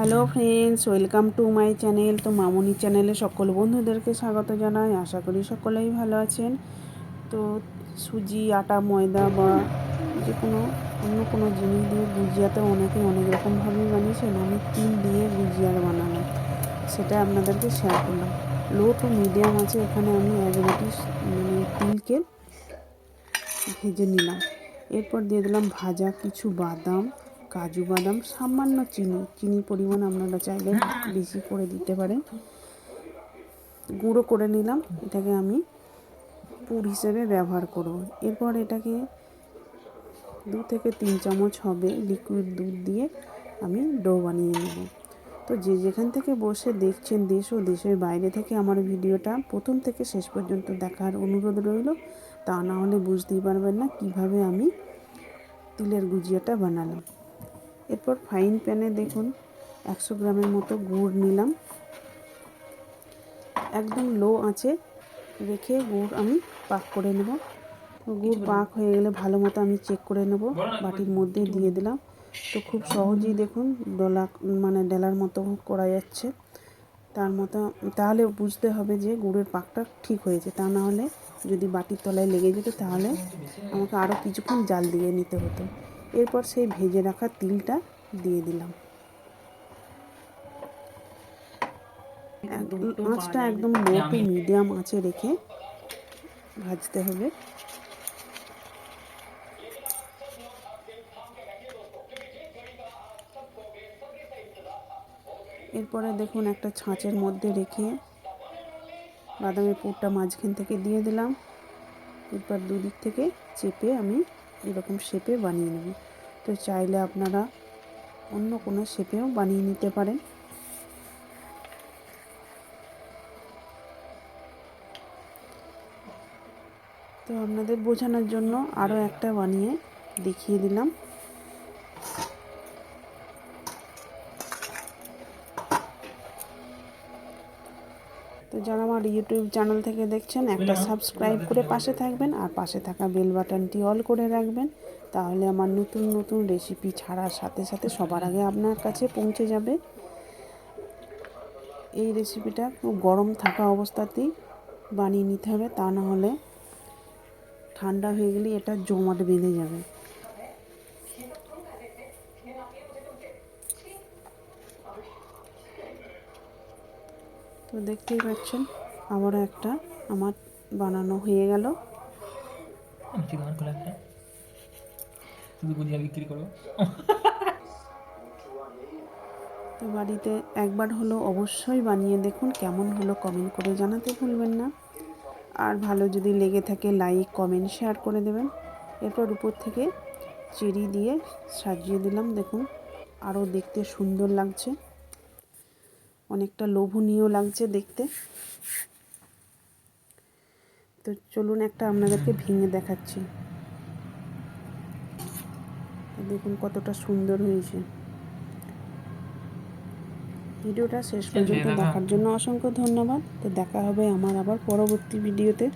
Hello friends, welcome to my channel. তো মামনি চ্যানেলে সকল বন্ধুদেরকে স্বাগত জানাই। আশা করি সকলেই ভালো আছেন। তো সুজি, আটা, ময়দা বা যে কোনো অন্য কোনো জিনিস দিয়ে গুজিয়াতে অনেকে অনেক রকমভাবেই বানিয়েছেন। আমি তিল দিয়ে গুজিয়ার বানালাম। সেটা আপনাদেরকে শেয়ার করলাম। লো টু মিডিয়াম আছে, এখানে আমি এক রুটি মানে তিলকে ভেজে নিলাম। এরপর দিয়ে দিলাম ভাজা কিছু বাদাম। কাজু বাদাম, সামান্য চিনি। চিনির পরিমাণ আপনারা চাইলে বেশি করে দিতে পারেন। গুঁড়ো করে নিলাম। এটাকে আমি পুর হিসেবে ব্যবহার করব। এরপর এটাকে দু থেকে তিন চামচ হবে লিকুইড দুধ দিয়ে আমি ডো বানিয়ে নেব। তো যে যেখান থেকে বসে দেখছেন দেশ ও দেশের বাইরে থেকে আমার ভিডিওটা প্রথম থেকে শেষ পর্যন্ত দেখার অনুরোধ রইল। তা না হলে বুঝতেই পারবেন না কীভাবে আমি তিলের গুজিয়াটা বানালাম। এরপর ফাইন প্যানে দেখুন একশো গ্রামের মতো গুড় নিলাম। একদম লো আঁচে রেখে গুড় আমি পাক করে নেব। গুড় পাক হয়ে গেলে ভালো মতো আমি চেক করে নেব বাটির মধ্যে দিয়ে দিলাম। তো খুব সহজেই দেখুন ডলা মানে ডেলার মতো করা যাচ্ছে। তার মতো তাহলে বুঝতে হবে যে গুড়ের পাকটা ঠিক হয়েছে। তা না হলে যদি বাটির তলায় লেগে যেত তাহলে আমাকে আরও কিছুক্ষণ জাল দিয়ে নিতে হতো। এরপর সেই ভেজে রাখা তিলটা দিয়ে দিলাম। আঁচটা একদম লো টু মিডিয়াম আঁচে রেখে ভাজতে হবে। এরপরে দেখুন একটা ছাঁচের মধ্যে রেখে বাদামের পুরটা মাঝখান থেকে দিয়ে দিলাম। এরপর দুদিক থেকে চেপে আমি এরকম শেপে বানিয়ে নেব তো চাইলে আপনারা অন্য কোনো শেপেও বানিয়ে নিতে পারেন। তো আপনাদের বোঝানোর জন্য আরও একটা বানিয়ে দেখিয়ে দিলাম। তো যারা আমার ইউটিউব চ্যানেল থেকে দেখছেন, একটা সাবস্ক্রাইব করে পাশে থাকবেন আর পাশে থাকা বেল বাটনটি অল করে রাখবেন। তাহলে আমার নতুন নতুন রেসিপি ছাড়ার সাথে সাথে সবার আগে আপনার কাছে পৌঁছে যাবে। এই রেসিপিটা খুব গরম থাকা অবস্থাতেই বানিয়ে নিতে হবে, তা না হলে ঠান্ডা হয়ে গেলে এটা জমাট বেঁধে যাবে। তো দেখতেই পাচ্ছেন আবারও একটা আমার বানানো হয়ে গেল। বিক্রি করব। তো বাড়িতে একবার হলো অবশ্যই বানিয়ে দেখুন কেমন হলো কমেন্ট করে জানাতে ভুলবেন না। আর ভালো যদি লেগে থাকে লাইক কমেন্ট শেয়ার করে দেবেন। এরপর উপর থেকে চেরি দিয়ে সাজিয়ে দিলাম দেখুন আরও দেখতে সুন্দর লাগছে। অনেকটা লোভনীয় লাগছে দেখতে। তো চলুন একটা আপনাদেরকে ভেঙে দেখাচ্ছি। দেখুন কতটা সুন্দর হয়েছে। ভিডিওটা শেষ পর্যন্ত দেখার জন্য অসংখ্য ধন্যবাদ। তো দেখা হবে আমার আবার পরবর্তী ভিডিওতে।